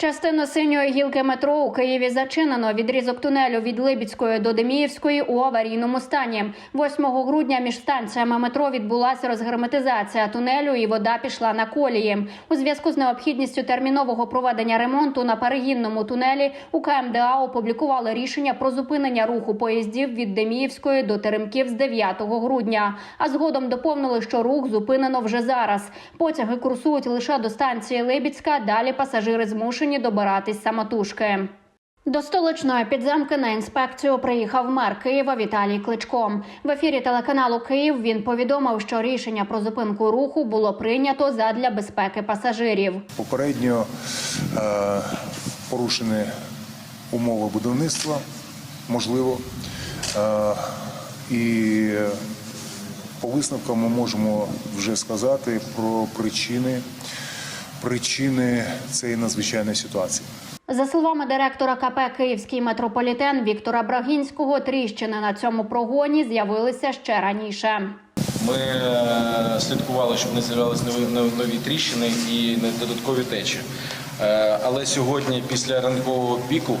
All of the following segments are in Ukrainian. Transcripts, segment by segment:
Частину синьої гілки метро у Києві зачинено. Відрізок тунелю від Либідської до Деміївської у аварійному стані. 8 грудня між станціями метро відбулася розгерметизація тунелю, і вода пішла на колії. У зв'язку з необхідністю термінового проведення ремонту на перегінному тунелі у КМДА опублікували рішення про зупинення руху поїздів від Деміївської до Теремків з 9 грудня. А згодом доповнили, що рух зупинено вже зараз. Потяги курсують лише до станції Либідська. Далі пасажири змушені добиратись самотужки. До столичної підземки на інспекцію приїхав мер Києва Віталій Кличко. В ефірі телеканалу Київ він повідомив, що рішення про зупинку руху було прийнято задля безпеки пасажирів. Попередньо е, порушені умови будівництва, можливо. Е, і по висновкам ми можемо вже сказати про причини, причини цієї надзвичайної ситуації. За словами директора КП Київський метрополітен Віктора Брагінського, тріщини на цьому прогоні з'явилися ще раніше. Ми е, слідкували, щоб не з'являлися нові, нові- нові тріщини і не додаткові течі. Е, Але сьогодні, після ранкового піку,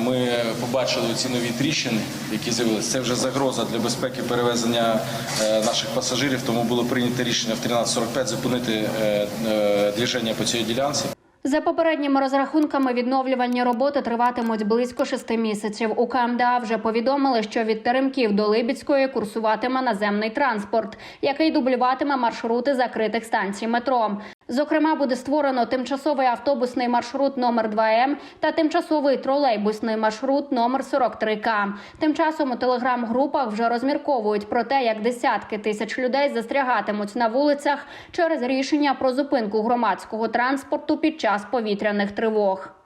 ми побачили ці нові тріщини, які з'явилися. Це вже загроза для безпеки перевезення е, наших пасажирів. Тому було прийнято рішення в 13.45 зупинити е, е, движення по цій ділянці. За попередніми розрахунками, відновлювальні роботи триватимуть близько шести місяців. У КМДА вже повідомили, що від Теремків до Либідської курсуватиме наземний транспорт, який дублюватиме маршрути закритих станцій метро. Зокрема, буде створено тимчасовий автобусний маршрут номер 2 М та тимчасовий тролейбусний маршрут номер 43 К. Тим часом у телеграм-групах вже розмірковують про те, як десятки тисяч людей застрягатимуть на вулицях через рішення про зупинку громадського транспорту під час повітряних тривог.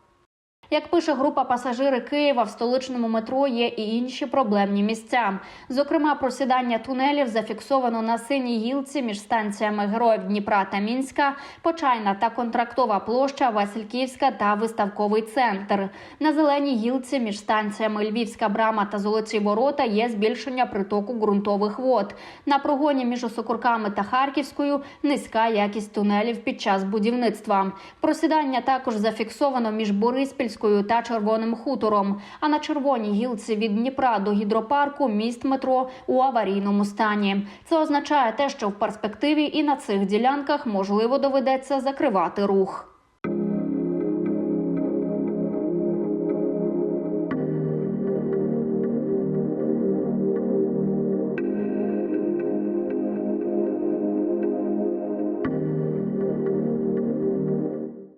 Як пише група пасажири Києва, в столичному метро є і інші проблемні місця. Зокрема, просідання тунелів зафіксовано на синій гілці між станціями Героїв Дніпра та Мінська, Почайна та контрактова площа, Васильківська та виставковий центр. На зеленій гілці між станціями Львівська брама та Золоті ворота є збільшення притоку ґрунтових вод. На прогоні між Осокурками та Харківською низька якість тунелів під час будівництва. Просідання також зафіксовано між Бориспільською та Червоним хутором. А на червоній гілці від Дніпра до гідропарку міст метро у аварійному стані. Це означає те, що в перспективі і на цих ділянках можливо доведеться закривати рух.